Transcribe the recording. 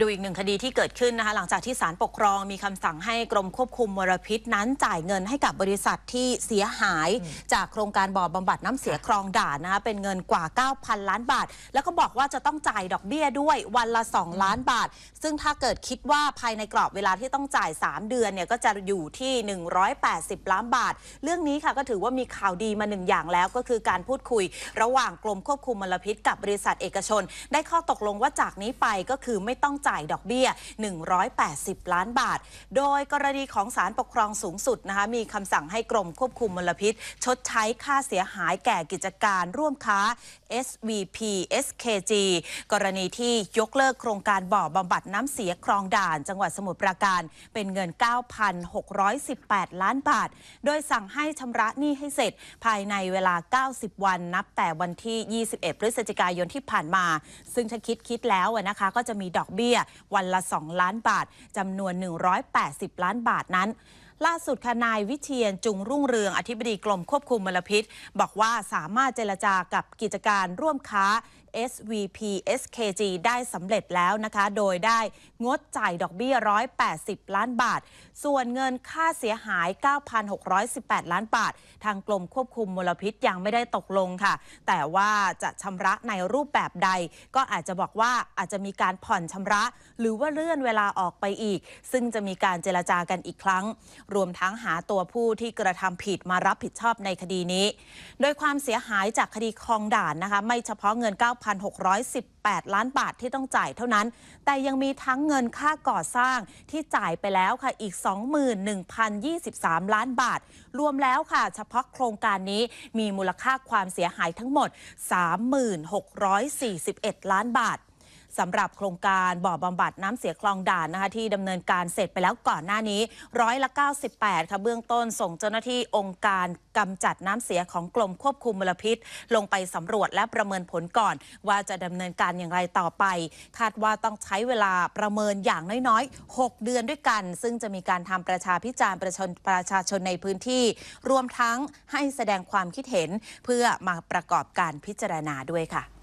ดูอีกหนึ่งคดีที่เกิดขึ้นนะคะหลังจากที่ศาลปกครองมีคำสั่งให้กรมควบคุมมลพิษนั้นจ่ายเงินให้กับบริษัทที่เสียหาย จากโครงการบ่อบำบัดน้ำเสียคลองด่านนะคะเป็นเงินกว่า 9,000 ล้านบาท แล้วก็บอกว่าจะต้องจ่ายดอกเบี้ยด้วยวันละ 2 ล้านบาท ซึ่งถ้าเกิดคิดว่าภายในกรอบเวลาที่ต้องจ่าย 3 เดือนเนี่ยก็จะอยู่ที่ 180 ล้านบาท เรื่องนี้ค่ะก็ถือว่ามีข่าวดีมาหนึ่งอย่างแล้ว ก็คือการพูดคุย ระหว่างกรมควบคุมมลพิษกับบริษัทเอกชน ได้ข้อตกลงว่าจากนี้ไปก็คือไม่ต้องจ่ายดอกเบี้ย 180 ล้านบาท โดยกรณีของศาลปกครองสูงสุดนะคะมีคำสั่งให้กรมควบคุมมลพิษ ชดใช้ค่าเสียหายแก่กิจการร่วมค้า SVP SKG กรณีที่ยกเลิกโครงการบ่อบำบัดน้ำเสียคลองด่าน จังหวัดสมุทรปราการ เป็นเงิน 9,618 ล้านบาท โดยสั่งให้ชำระหนี้ให้เสร็จ ภายในเวลา 90 วันนับแต่วันที่ 21 พฤศจิกายนที่ผ่านมา ซึ่งถ้าคิดคิดแล้วนะคะ ก็จะมีดอกเบี้ยวันละ 2 ล้านบาทจำนวน 180 ล้านบาทนั้นล่าสุดค่ะนายวิเชียนจุงรุ่งเรืองอธิบดีกรมควบคุมมลพิษ บอกว่าสามารถเจรจากับกิจการร่วมค้า SVP SKG ได้สำเร็จแล้วนะคะ โดยได้งดจ่ายดอกเบี้ย 180 ล้านบาท ส่วนเงินค่าเสียหาย 9,618 ล้านบาท ทางกรมควบคุมมลพิษยังไม่ได้ตกลงค่ะ แต่ว่าจะชำระในรูปแบบใด ก็อาจจะบอกว่าอาจจะมีการผ่อนชำระ หรือว่าเลื่อนเวลาออกไปอีก ซึ่งจะมีการเจรจากันอีกครั้ง รวมทั้งหาตัวผู้ที่กระทำผิดมารับผิดชอบในคดีนี้ โดยความเสียหายจากคดีคลองด่านนะคะ ไม่เฉพาะเงิน6,618 ล้านบาทที่ต้องจ่ายเท่านั้น แต่ยังมีทั้งเงินค่าก่อสร้างที่จ่ายไปแล้วค่ะอีก 21,023 ล้านบาท รวมแล้วค่ะ เฉพาะโครงการนี้มีมูลค่าความเสียหายทั้งหมด 3641 ล้านบาท สำหรับโครงการบ่อบำบัดน้ำเสียคลองด่านนะคะที่ดำเนินการเสร็จไปแล้วก่อนหน้านี้ร้อยละ 98 ค่ะเบื้องต้นส่งเจ้าหน้าที่องค์การกำจัดน้ำเสียของกรมควบคุมมลพิษ ลงไปสำรวจและประเมินผลก่อน ว่าจะดำเนินการอย่างไรต่อไป คาดว่าต้องใช้เวลาประเมินอย่างน้อยๆ 6 เดือนด้วยกัน ซึ่งจะมีการทำประชาพิจารณ์ประชาชนประชาชนในพื้นที่ รวมทั้งให้แสดงความคิดเห็น เพื่อมาประกอบการพิจารณาด้วยค่ะ